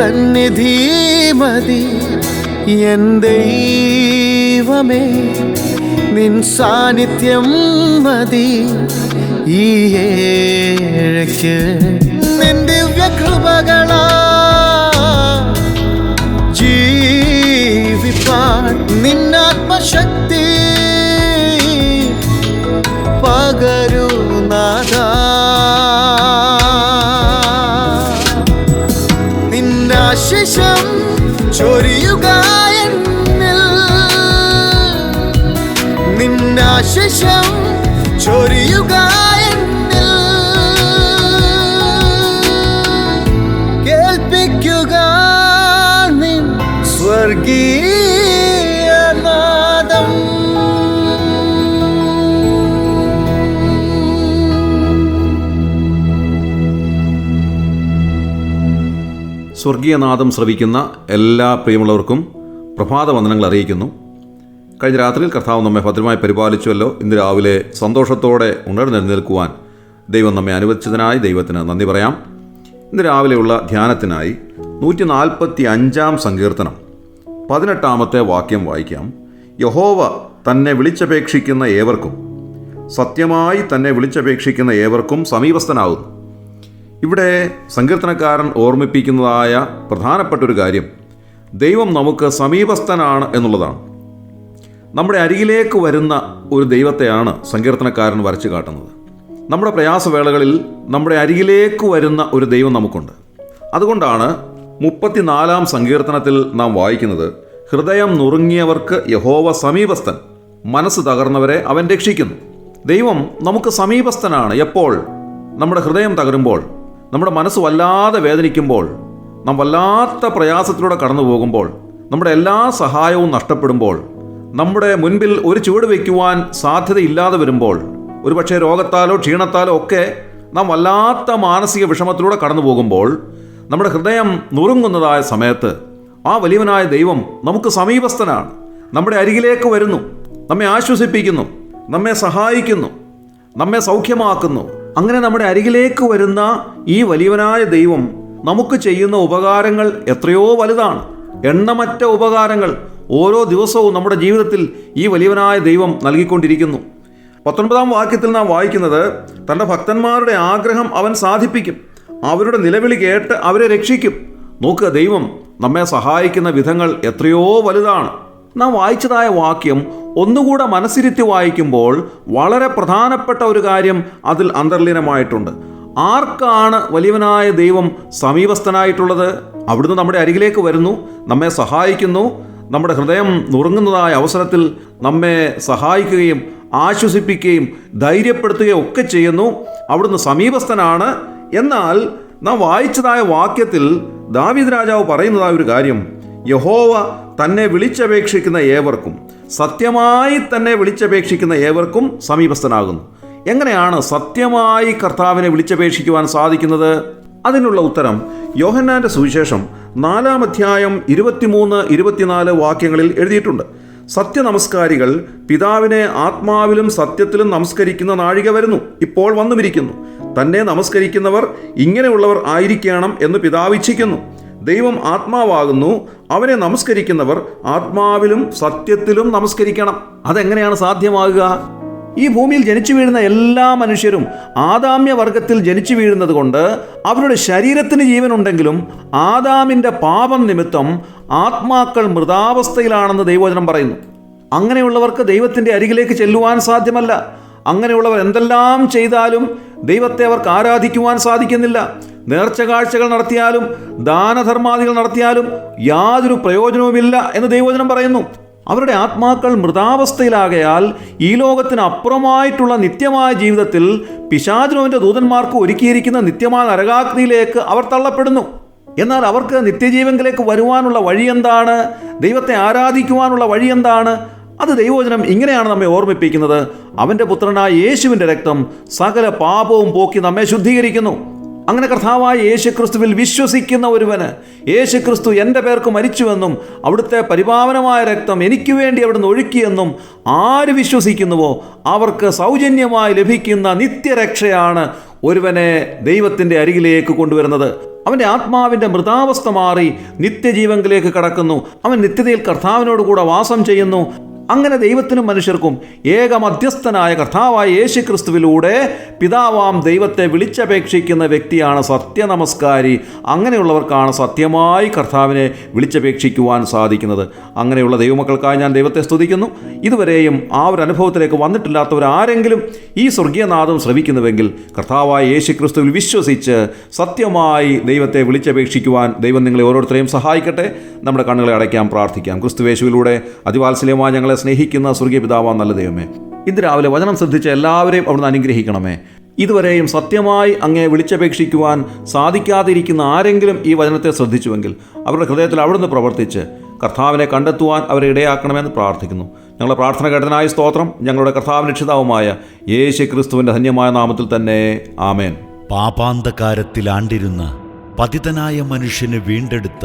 സന്നിധി മതി. എൻ ദൈവമേ നിൻ സാന്നിധ്യം മതി. ഈ ഏഴയ്ക്ക് നിൻ ദിവ്യകൃപകളാ ജീവിപ്പാൻ നിന്നാത്മശക്തി പകരുനാഥ നിന്നാശിഷം ചൊരിയുക എന്നിൽ. കേൾപ്പിക്കുക നിൻ സ്വർഗീയ നാദം. സ്വർഗീയനാദം ശ്രവിക്കുന്ന എല്ലാ പ്രിയമുള്ളവർക്കും പ്രഭാത വന്ദനങ്ങൾ അറിയിക്കുന്നു. കഴിഞ്ഞ രാത്രിയിൽ കർത്താവ് നമ്മെ ഭദ്രമായി പരിപാലിച്ചുവല്ലോ. ഇന്ന് രാവിലെ സന്തോഷത്തോടെ ഉണർന്നെഴുന്നേൽക്കുവാൻ ദൈവം നമ്മെ അനുവദിച്ചതിനായി ദൈവത്തിന് നന്ദി പറയാം. ഇന്ന് രാവിലെയുള്ള ധ്യാനത്തിനായി നൂറ്റി നാൽപ്പത്തി അഞ്ചാം സങ്കീർത്തനം പതിനെട്ടാമത്തെ വാക്യം വായിക്കാം. യഹോവ തന്നെ വിളിച്ചപേക്ഷിക്കുന്ന ഏവർക്കും സത്യമായി തന്നെ വിളിച്ചപേക്ഷിക്കുന്ന ഏവർക്കും സമീപസ്ഥനാകുന്നു ഇവിടെ സങ്കീർത്തനക്കാരൻ ഓർമ്മിപ്പിക്കുന്നതായ പ്രധാനപ്പെട്ട ഒരു കാര്യം ദൈവം നമുക്ക് സമീപസ്ഥനാണ് എന്നുള്ളതാണ്. നമ്മുടെ അരികിലേക്ക് വരുന്ന ഒരു ദൈവത്തെയാണ് സങ്കീർത്തനക്കാരൻ വരച്ചു കാട്ടുന്നത്. നമ്മുടെ പ്രയാസവേളകളിൽ നമ്മുടെ അരികിലേക്ക് വരുന്ന ഒരു ദൈവം നമുക്കുണ്ട്. അതുകൊണ്ടാണ് മുപ്പത്തിനാലാം സങ്കീർത്തനത്തിൽ നാം വായിക്കുന്നത് ഹൃദയം നുറുങ്ങിയവർക്ക് യഹോവ സമീപസ്ഥൻ മനസ്സ് തകർന്നവരെ അവൻ രക്ഷിക്കുന്നു. ദൈവം നമുക്ക് സമീപസ്ഥനാണ്. എപ്പോൾ? നമ്മുടെ ഹൃദയം തകരുമ്പോൾ നമ്മുടെ മനസ്സ് വല്ലാതെ വേദനിക്കുമ്പോൾ നാം വല്ലാത്ത പ്രയാസത്തിലൂടെ കടന്നു പോകുമ്പോൾ നമ്മുടെ എല്ലാ സഹായവും നഷ്ടപ്പെടുമ്പോൾ നമ്മുടെ മുൻപിൽ ഒരു ചുവട് വയ്ക്കുവാൻ സാധ്യതയില്ലാതെ വരുമ്പോൾ ഒരുപക്ഷെ രോഗത്താലോ ക്ഷീണത്താലോ ഒക്കെ നാം വല്ലാത്ത മാനസിക വിഷമത്തിലൂടെ കടന്നു പോകുമ്പോൾ നമ്മുടെ ഹൃദയം നുറുങ്ങുന്നതായ സമയത്ത് ആ വലിയവനായ ദൈവം നമുക്ക് സമീപസ്ഥനാണ്. നമ്മുടെ അരികിലേക്ക് വരുന്നു. നമ്മെ ആശ്വസിപ്പിക്കുന്നു. നമ്മെ സഹായിക്കുന്നു. നമ്മെ സൗഖ്യമാക്കുന്നു. അങ്ങനെ നമ്മുടെ അരികിലേക്ക് വരുന്ന ഈ വലിയവനായ ദൈവം നമുക്ക് ചെയ്യുന്ന ഉപകാരങ്ങൾ എത്രയോ വലുതാണ്. എണ്ണമറ്റ ഉപകാരങ്ങൾ ഓരോ ദിവസവും നമ്മുടെ ജീവിതത്തിൽ ഈ വലിയവനായ ദൈവം നൽകിക്കൊണ്ടിരിക്കുന്നു. പത്തൊൻപതാം വാക്യത്തിൽ നാം വായിക്കുന്നത് തന്റെ ഭക്തന്മാരുടെ ആഗ്രഹം അവൻ സാധിപ്പിക്കും. അവരുടെ നിലവിളി കേട്ട് അവരെ രക്ഷിക്കും. നോക്കുക ദൈവം നമ്മെ സഹായിക്കുന്ന വിധങ്ങൾ എത്രയോ വലുതാണ്. നാം വായിച്ചതായ വാക്യം ഒന്നുകൂടെ മനസ്സിരുത്തി വായിക്കുമ്പോൾ വളരെ പ്രധാനപ്പെട്ട ഒരു കാര്യം അതിൽ അന്തർലീനമായിട്ടുണ്ട്. ആർക്കാണ് വലിയവനായ ദൈവം സമീപസ്ഥനായിട്ടുള്ളത്? അവിടുന്ന് നമ്മുടെ അരികിലേക്ക് വരുന്നു നമ്മെ സഹായിക്കുന്നു നമ്മുടെ ഹൃദയം നുറുങ്ങുന്നതായ അവസരത്തിൽ നമ്മെ സഹായിക്കുകയും ആശ്വസിപ്പിക്കുകയും ധൈര്യപ്പെടുത്തുകയും ഒക്കെ ചെയ്യുന്നു. അവിടുന്ന് സമീപസ്ഥനാണ്. എന്നാൽ നാം വായിച്ചതായ വാക്യത്തിൽ ദാവിദ് രാജാവ് പറയുന്നതായ ഒരു കാര്യം. യഹോവ തന്നെ വിളിച്ചപേക്ഷിക്കുന്ന ഏവർക്കും സത്യമായി തന്നെ വിളിച്ചപേക്ഷിക്കുന്ന ഏവർക്കും സമീപസ്ഥനാകുന്നു. എങ്ങനെയാണ് സത്യമായി കർത്താവിനെ വിളിച്ചപേക്ഷിക്കുവാൻ സാധിക്കുന്നത്? അതിനുള്ള ഉത്തരം യോഹന്നാന്റെ സുവിശേഷം നാലാം അധ്യായം ഇരുപത്തിമൂന്ന് ഇരുപത്തിനാല് വാക്യങ്ങളിൽ എഴുതിയിട്ടുണ്ട്. സത്യനമസ്കാരികൾ പിതാവിനെ ആത്മാവിലും സത്യത്തിലും നമസ്കരിക്കുന്ന നാഴിക വരുന്നു. ഇപ്പോൾ വന്നുമിരിക്കുന്നു. തന്നെ നമസ്കരിക്കുന്നവർ ഇങ്ങനെയുള്ളവർ ആയിരിക്കണം എന്ന് പിതാവ് ഇച്ഛിക്കുന്നു. ദൈവം ആത്മാവാകുന്നു. അവനെ നമസ്കരിക്കുന്നവർ ആത്മാവിലും സത്യത്തിലും നമസ്കരിക്കണം. അതെങ്ങനെയാണ് സാധ്യമാകുക? ഈ ഭൂമിയിൽ ജനിച്ചു വീഴുന്ന എല്ലാ മനുഷ്യരും ആദാമ്യ വർഗത്തിൽ ജനിച്ചു വീഴുന്നത് കൊണ്ട് അവരുടെ ശരീരത്തിന് ജീവനുണ്ടെങ്കിലും ആദാമിന്റെ പാപം നിമിത്തം ആത്മാക്കൾ മൃതാവസ്ഥയിലാണെന്ന് ദൈവവചനം പറയുന്നു. അങ്ങനെയുള്ളവർക്ക് ദൈവത്തിന്റെ അരികിലേക്ക് ചെല്ലുവാൻ സാധ്യമല്ല. അങ്ങനെയുള്ളവർ എന്തെല്ലാം ചെയ്താലും ദൈവത്തെ അവർക്ക് ആരാധിക്കുവാൻ സാധിക്കുന്നില്ല. നേർച്ച കാഴ്ചകൾ നടത്തിയാലും ദാനധർമാദികൾ നടത്തിയാലും യാതൊരു പ്രയോജനവുമില്ല എന്ന് ദൈവവചനം പറയുന്നു. അവരുടെ ആത്മാക്കൾ മൃതാവസ്ഥയിലാകയാൽ ഈ ലോകത്തിനപ്പുറമായിട്ടുള്ള നിത്യമായ ജീവിതത്തിൽ പിശാചിനോവിന്റെ ദൂതന്മാർക്ക് ഒരുക്കിയിരിക്കുന്ന നിത്യമായ നരകാഗ്നിയിലേക്ക് അവർ തള്ളപ്പെടുന്നു. എന്നാൽ അവർക്ക് നിത്യജീവങ്കിലേക്ക് വരുവാനുള്ള വഴി എന്താണ്? ദൈവത്തെ ആരാധിക്കുവാനുള്ള വഴി എന്താണ്? അത് ദൈവവചനം ഇങ്ങനെയാണ് നമ്മെ ഓർമ്മിപ്പിക്കുന്നത്. അവന്റെ പുത്രനായ യേശുവിന്റെ രക്തം സകല പാപവും പോക്കി നമ്മെ ശുദ്ധീകരിക്കുന്നു. അങ്ങനെ കർത്താവായ യേശുക്രിസ്തുവിൽ വിശ്വസിക്കുന്ന ഒരുവന് യേശുക്രിസ്തു എന്റെ പേർക്ക് മരിച്ചുവെന്നും അവിടുത്തെ പരിപാവനമായ രക്തം എനിക്ക് വേണ്ടി അവിടുന്ന് ഒഴുക്കിയെന്നും ആര് വിശ്വസിക്കുന്നുവോ അവർക്ക് സൗജന്യമായി ലഭിക്കുന്ന നിത്യരക്ഷയാണ് ഒരുവനെ ദൈവത്തിന്റെ അരികിലേക്ക് കൊണ്ടുവരുന്നത്. അവന്റെ ആത്മാവിന്റെ മൃതാവസ്ഥ മാറി നിത്യജീവങ്കിലേക്ക് കടക്കുന്നു. അവൻ നിത്യതയിൽ കർത്താവിനോട് കൂടെ വാസം ചെയ്യുന്നു. അങ്ങനെ ദൈവത്തിനും മനുഷ്യർക്കും ഏക മധ്യസ്ഥനായ കർത്താവായ യേശു ക്രിസ്തുവിലൂടെ പിതാവാം ദൈവത്തെ വിളിച്ചപേക്ഷിക്കുന്ന വ്യക്തിയാണ് സത്യനമസ്കാരി. അങ്ങനെയുള്ളവർക്കാണ് സത്യമായി കർത്താവിനെ വിളിച്ചപേക്ഷിക്കുവാൻ സാധിക്കുന്നത്. അങ്ങനെയുള്ള ദൈവമക്കൾക്കായി ഞാൻ ദൈവത്തെ സ്തുതിക്കുന്നു. ഇതുവരെയും ആ ഒരു അനുഭവത്തിലേക്ക് വന്നിട്ടില്ലാത്തവരാരെങ്കിലും ഈ സ്വർഗീയനാഥം ശ്രമിക്കുന്നുവെങ്കിൽ കർത്താവായ യേശു ക്രിസ്തുവിൽ വിശ്വസിച്ച് സത്യമായി ദൈവത്തെ വിളിച്ചപേക്ഷിക്കുവാൻ ദൈവം നിങ്ങളെ ഓരോരുത്തരെയും സഹായിക്കട്ടെ. നമ്മുടെ കണ്ണുകളെ അടയ്ക്കാം പ്രാർത്ഥിക്കാം. ക്രിസ്തുവേശുവിലൂടെ അതിവാത്സല്യമായി ഞങ്ങളെ സ്നേഹിക്കുന്ന സ്വർഗീയ പിതാവാ നല്ല ദൈവമേ. ഇന്ന് രാവിലെ വചനം ശ്രദ്ധിച്ച എല്ലാവരെയും അവിടുന്ന് അനുഗ്രഹിക്കണമേ. ഇതുവരെയും സത്യമായി അങ്ങേ വിളിച്ചപേക്ഷിക്കുവാൻ സാധിക്കാതിരിക്കുന്ന ആരെങ്കിലും ഈ വചനത്തെ ശ്രദ്ധിച്ചുവെങ്കിൽ അവരുടെ ഹൃദയത്തിൽ അവിടുന്ന് പ്രവർത്തിച്ച് കർത്താവിനെ കണ്ടെത്തുവാൻ അവരെ ഇടയാക്കണമെന്ന് പ്രാർത്ഥിക്കുന്നു. ഞങ്ങളുടെ പ്രാർത്ഥന കേട്ടതിനായ സ്തോത്രം ഞങ്ങളുടെ കർത്താവ് രക്ഷിതാവുമായ യേശു ക്രിസ്തുവിന്റെ ധന്യമായ നാമത്തിൽ തന്നെ ആമേൻ. പാപാന്തകാരത്തിലാണ്ടിരുന്ന പതിതനായ മനുഷ്യന് വീണ്ടെടുത്ത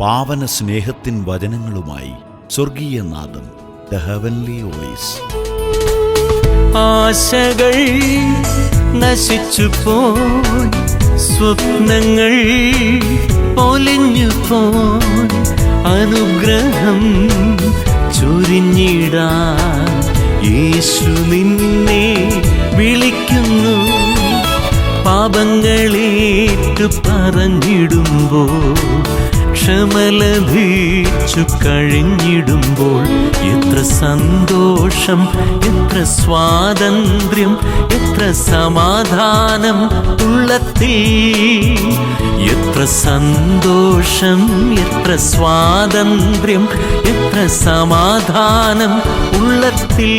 പാവന സ്നേഹത്തിൻ വചനങ്ങളുമായി സ്വർഗീയ നാദം ആശകൾ നശിച്ചു പോയി സ്വപ്നങ്ങൾ പൊലിഞ്ഞു പോയി അനുഗ്രഹം ചൊരിഞ്ഞിടാൻ യേശു നിന്നെ വിളിക്കുന്നു. പാപങ്ങളേറ്റു പറഞ്ഞിടുമ്പോൾ ക്ഷമലഭിച്ചു കഴിഞ്ഞിടുമ്പോൾ എത്ര സന്തോഷം എത്ര സ്വാതന്ത്ര്യം എത്ര സമാധാനം ഉള്ളത്തിൽ എത്ര സന്തോഷം എത്ര സ്വാതന്ത്ര്യം എത്ര സമാധാനം ഉള്ളത്തിൽ.